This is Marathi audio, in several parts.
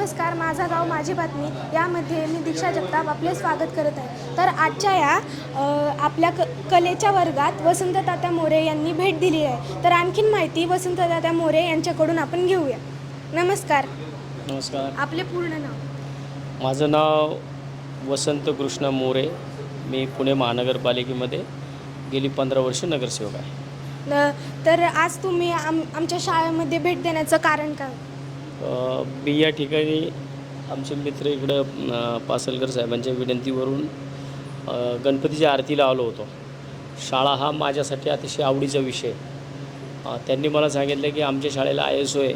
माझी बातमी. यामध्ये मी दीक्षा जगताप आपले स्वागत करत आहे. तर आजच्या या आपल्या क कलेच्या वर्गात वसंत तात्या मोरे यांनी भेट दिली आहे. तर आणखीन माहिती वसंत तात्या मोरे यांच्याकडून आपण घेऊया. नमस्कार. नमस्कार. आपले पूर्ण नाव? माझं नाव वसंत कृष्ण मोरे. मी पुणे महानगरपालिकेमध्ये गेली पंधरा वर्ष नगरसेवक आहे. तर आज तुम्ही आम आमच्या शाळेमध्ये भेट देण्याचं कारण काय? मी या ठिकाणी आमचे मित्र इकडं पासलकर साहेबांच्या विनंतीवरून गणपतीच्या आरतीला आलो होतो. शाळा हा माझ्यासाठी अतिशय आवडीचा विषय. त्यांनी मला सांगितलं की आमच्या शाळेला आय एस ओ आहे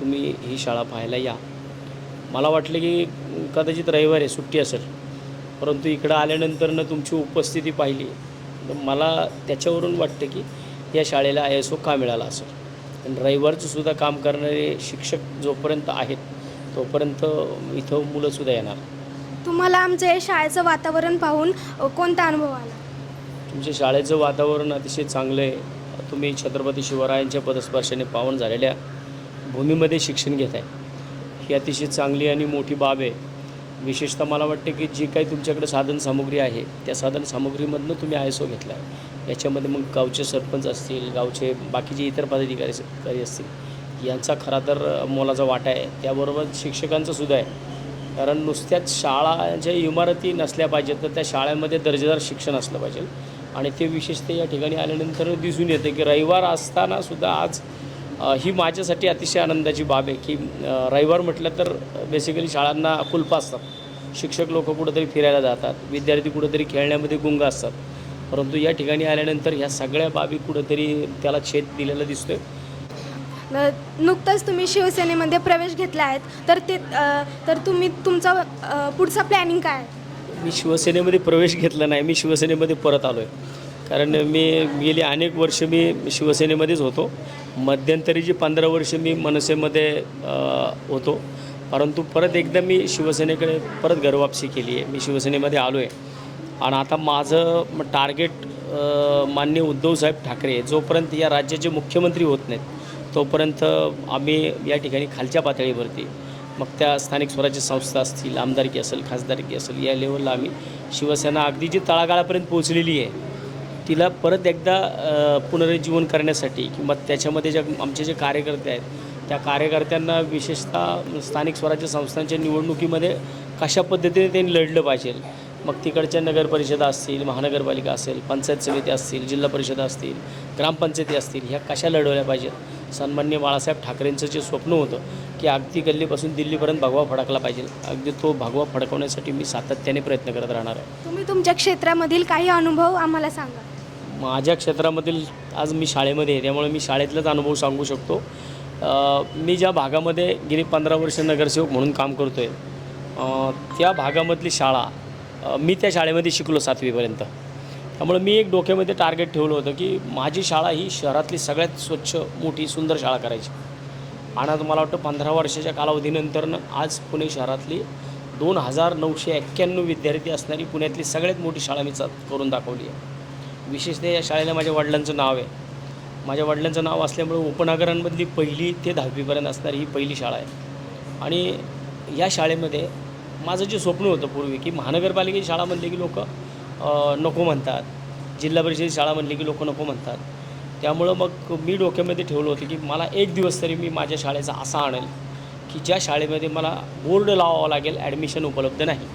तुम्ही ही शाळा पाहायला या. मला वाटलं की कदाचित रविवार आहे सुट्टी असेल. परंतु इकडं आल्यानंतरनं तुमची उपस्थिती पाहिली. तर मला त्याच्यावरून वाटतं की या शाळेला आय एस ओ का मिळाला असेल? आणि रविवारचं सुद्धा काम करणारे शिक्षक जोपर्यंत आहेत तोपर्यंत इथं मुलंसुद्धा येणार. तुम्हाला आमचं हे शाळेचं वातावरण पाहून अ, कोणता अनुभव आला? तुमच्या शाळेचं वातावरण अतिशय चांगलं आहे. तुम्ही छत्रपती शिवरायांच्या पदस्पर्शाने पावन झालेल्या भूमीमध्ये शिक्षण घेत आहे. ही अतिशय चांगली आणि मोठी बाब आहे. विशेषतः मला वाटते की जी काही तुमच्याकडे साधनसामुग्री आहे त्या साधनसामुग्रीमधनं तुम्ही आय एस ओ घेतला आहे. याच्यामध्ये मग गावचे सरपंच असतील गावचे बाकीचे इतर पदाधिकारी अधिकारी असतील यांचा खरा तर मोलाचा वाटा आहे. त्याबरोबर शिक्षकांचं सुद्धा आहे. कारण नुसत्याच शाळांच्या इमारती नसल्या पाहिजेत तर त्या शाळेमध्ये दर्जेदार शिक्षण असलं पाहिजे. आणि ते विशेषतः या ठिकाणी आल्यानंतर दिसून येतं की रविवार असताना सुद्धा आज ही माझ्यासाठी अतिशय आनंदाची बाब आहे की रविवार म्हटलं तर बेसिकली शाळांना कुलपं असतात. शिक्षक लोक कुठंतरी फिरायला जातात विद्यार्थी कुठंतरी खेळण्यामध्ये गुंग असतात. परंतु या ठिकाणी आल्यानंतर ह्या सगळ्या बाबी कुठंतरी त्याला छेद दिलेला दिसतोय. नुकतंच तुम्ही शिवसेनेमध्ये प्रवेश घेतला आहे. तर ते तर तुम्ही तुमचा पुढचा प्लॅनिंग काय आहे? मी शिवसेनेमध्ये प्रवेश घेतला नाही. मी शिवसेनेमध्ये परत आलो आहे कारण मी गेली अनेक वर्ष मी शिवसेनेमध्येच होतो. मध्यंतरी जी पंधरा वर्ष मी मनसेमध्ये होतो. परंतु परत एकदा मी शिवसेनेकडे परत घरवापसी केली आहे. मी शिवसेनेमध्ये आलो आहे आणि आता माझं टार्गेट मान्य उद्धवसाहेब ठाकरे जोपर्यंत या राज्याचे मुख्यमंत्री होत नाहीत तोपर्यंत आम्ही या ठिकाणी खालच्या पातळीवरती मग त्या स्थानिक स्वराज्य संस्था असतील आमदारकी असेल खासदारकी असेल या लेवलला आम्ही शिवसेना अगदी जी तळागाळापर्यंत पोहोचलेली आहे तिला परत एकदा पुनरुज्जीवन करण्यासाठी किंवा त्याच्यामध्ये ज्या आमचे जे कार्यकर्ते आहेत त्या कार्यकर्त्यांना विशेषतः स्थानिक स्वराज्य संस्थांच्या निवडणुकीमध्ये कशा पद्धतीने त्यांनी लढलं पाहिजे मग तिकडच्या नगर परिषदा असतील महानगरपालिका असेल पंचायत समिती असतील जिल्हा परिषदा असतील ग्रामपंचायती असतील ह्या कशा लढवल्या पाहिजेत? सन्मान्य बाळासाहेब ठाकरेंचं जे स्वप्न होतं की अगदी गल्लीपासून दिल्लीपर्यंत भगवा फडकला पाहिजे. अगदी तो भगवा फडकवण्यासाठी मी सातत्याने प्रयत्न करत राहणार आहे. तुम्ही तुमच्या क्षेत्रामधील काही अनुभव आम्हाला सांगा. माझ्या क्षेत्रामधील आज मी शाळेमध्ये आहे त्यामुळे मी शाळेतलाच अनुभव सांगू शकतो. मी ज्या भागामध्ये गेली पंधरा वर्ष नगरसेवक म्हणून काम करतो आहे त्या भागामधली शाळा मी त्या शाळेमध्ये शिकलो सातवीपर्यंत. त्यामुळे मी एक डोक्यामध्ये टार्गेट ठेवलं होतं की माझी शाळा ही शहरातली सगळ्यात स्वच्छ मोठी सुंदर शाळा करायची. आणि आता मला वाटतं पंधरा वर्षाच्या कालावधीनंतरनं आज पुणे शहरातली दोन हजार नऊशे एक्क्याण्णव विद्यार्थी असणारी पुण्यातली सगळ्यात मोठी शाळा मी चा करून दाखवली आहे. विशेषतः या शाळेला माझ्या वडिलांचं नाव आहे. माझ्या वडिलांचं नाव असल्यामुळे उपनगरांमधली पहिली ते दहावीपर्यंत असणारी ही पहिली शाळा आहे. आणि या शाळेमध्ये माझं जे स्वप्न होतं पूर्वी की महानगरपालिकेची शाळा म्हणली की लोक नको म्हणतात. जिल्हा परिषदेची शाळा म्हणली की लोक नको म्हणतात. त्यामुळं मग मी डोक्यामध्ये ठेवलं होतं की मला एक दिवस तरी मी माझ्या शाळेचा असा आणेल की ज्या शाळेमध्ये मला बोर्ड लावावं लागेल ॲडमिशन उपलब्ध नाही.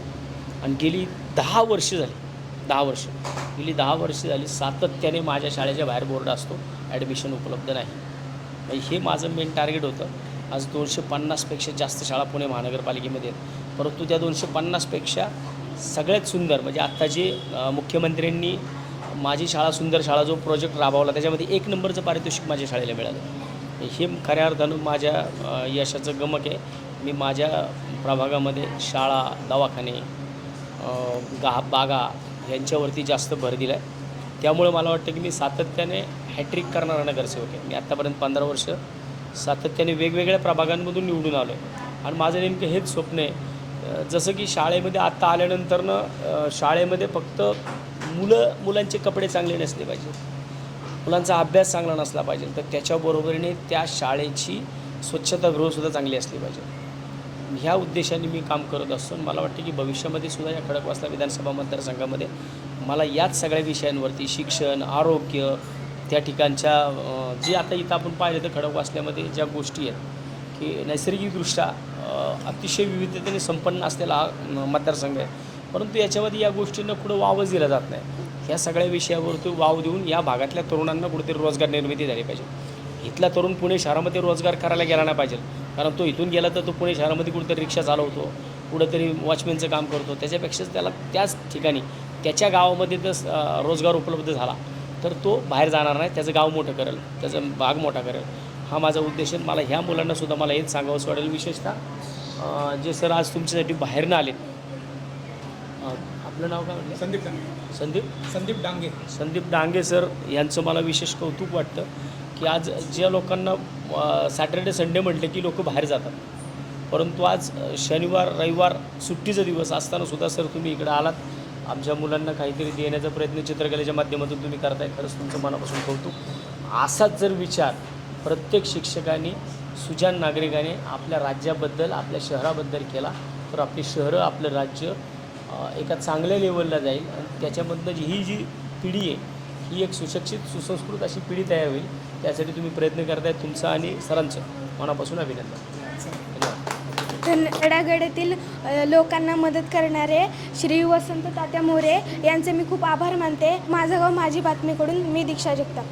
आणि गेली दहा वर्ष झाली दहा वर्ष. गेली दहा वर्ष झाली सातत्याने माझ्या शाळेच्या बाहेर बोर्ड असतो ॲडमिशन उपलब्ध नाही. म्हणजे हे माझं मेन टार्गेट होतं. आज दोनशे पन्नासपेक्षा जास्त शाळा पुणे महानगरपालिकेमध्ये आहेत. परंतु त्या दोनशे पन्नासपेक्षा सगळ्यात सुंदर म्हणजे आत्ता जे मुख्यमंत्र्यांनी माझी शाळा सुंदर शाळा जो प्रोजेक्ट राबवला त्याच्यामध्ये एक नंबरचं पारितोषिक माझ्या शाळेला मिळालं. हे खऱ्या अर्थानं माझ्या यशाचं गमक आहे. मी माझ्या प्रभागामध्ये शाळा दवाखाने गा बागा यांच्यावरती जास्त भर दिला आहे त्यामुळे मला वाटतं की मी सातत्याने हॅट्रिक करणारा नगरसेवक आहे. मी आत्तापर्यंत पंधरा वर्ष सातत्याने वेगवेगळ्या प्रभागांमधून निवडून आलो आहे आणि माझं नेमकं हेच स्वप्न आहे जसं की शाळेमध्ये आत्ता आल्यानंतरनं शाळेमध्ये फक्त मुलं मुलांचे कपडे चांगले नसले पाहिजे. मुलांचा अभ्यास चांगला नसला पाहिजे. तर त्याच्याबरोबरीने त्या शाळेची स्वच्छतागृहसुद्धा चांगली असली पाहिजे. ह्या उद्देशाने मी काम करत असतो आणि मला वाटतं की भविष्यामध्ये सुद्धा या खडकवासला विधानसभा मतदारसंघामध्ये मला याच सगळ्या विषयांवरती शिक्षण आरोग्य त्या ठिकाणच्या जे आता इथं आपण पाहिलं तर खडकवासल्यामध्ये ज्या गोष्टी आहेत की नैसर्गिकदृष्ट्या अतिशय विविधतेने संपन्न असलेला हा मतदारसंघ आहे. परंतु याच्यामध्ये या गोष्टींना कुठं वावच दिला जात नाही. ह्या सगळ्या विषयावरती वाव देऊन या भागातल्या तरुणांना कुठेतरी रोजगार निर्मिती झाली पाहिजे. इथला तरुण पुणे शहरामध्ये रोजगार करायला गेला नाही पाहिजे. कारण तो इथून गेला तर तो पुणे शहरामध्ये कुठेतरी रिक्षा चालवतो कुठंतरी वॉचमॅनचं काम करतो. त्याच्यापेक्षाच त्याला त्याच ठिकाणी त्याच्या गावामध्ये जर रोजगार उपलब्ध झाला. तर तो बाहेर जाणार नाही. त्याचं गाव मोठं करेल त्याचा भाग मोठा करेल. हा माझा उद्देश आहे. मला ह्या मुलांनासुद्धा मला हेच सांगावंसं वाटेल. विशेषतः जे सर आज तुमच्यासाठी बाहेरनं आलेत अं, आपलं नाव काय म्हटलं? संदीप डांगे संदीप? संदीप डांगे संदीप डांगे सर यांचं मला विशेष कौतुक वाटतं की आज ज्या लोकांना सॅटर्डे संडे म्हटले की लोक बाहेर जातात. परंतु आज शनिवार रविवार सुट्टीचा दिवस असताना सुद्धा सर तुम्ही इकडे आलात. आमच्या मुलांना काहीतरी देण्याचा प्रयत्न चित्रकलेच्या माध्यमातून तुम्ही करताय. खरंच तुमचं मनापासून कौतुक. असाच जर विचार प्रत्येक शिक्षकांनी सुजान नागरिकाने आपल्या राज्याबद्दल आपल्या शहराबद्दल केला तर आपली शहरं आपलं राज्य एका चांगल्या लेवलला जाईल. आणि त्याच्यामधनं जी ही जी पिढी आहे ही एक सुशिक्षित सुसंस्कृत अशी पिढी तयार होईल. त्यासाठी तुम्ही प्रयत्न करताय तुमचा आणि सरांचं. मनापासून अभिनंदन. धनगडागडातील लोकांना मदत करणारे श्री वसंत तात्या मोरे यांचे मी खूप आभार मानते. माझं गाव माझी बातमीकडून. मी दीक्षा जगताप.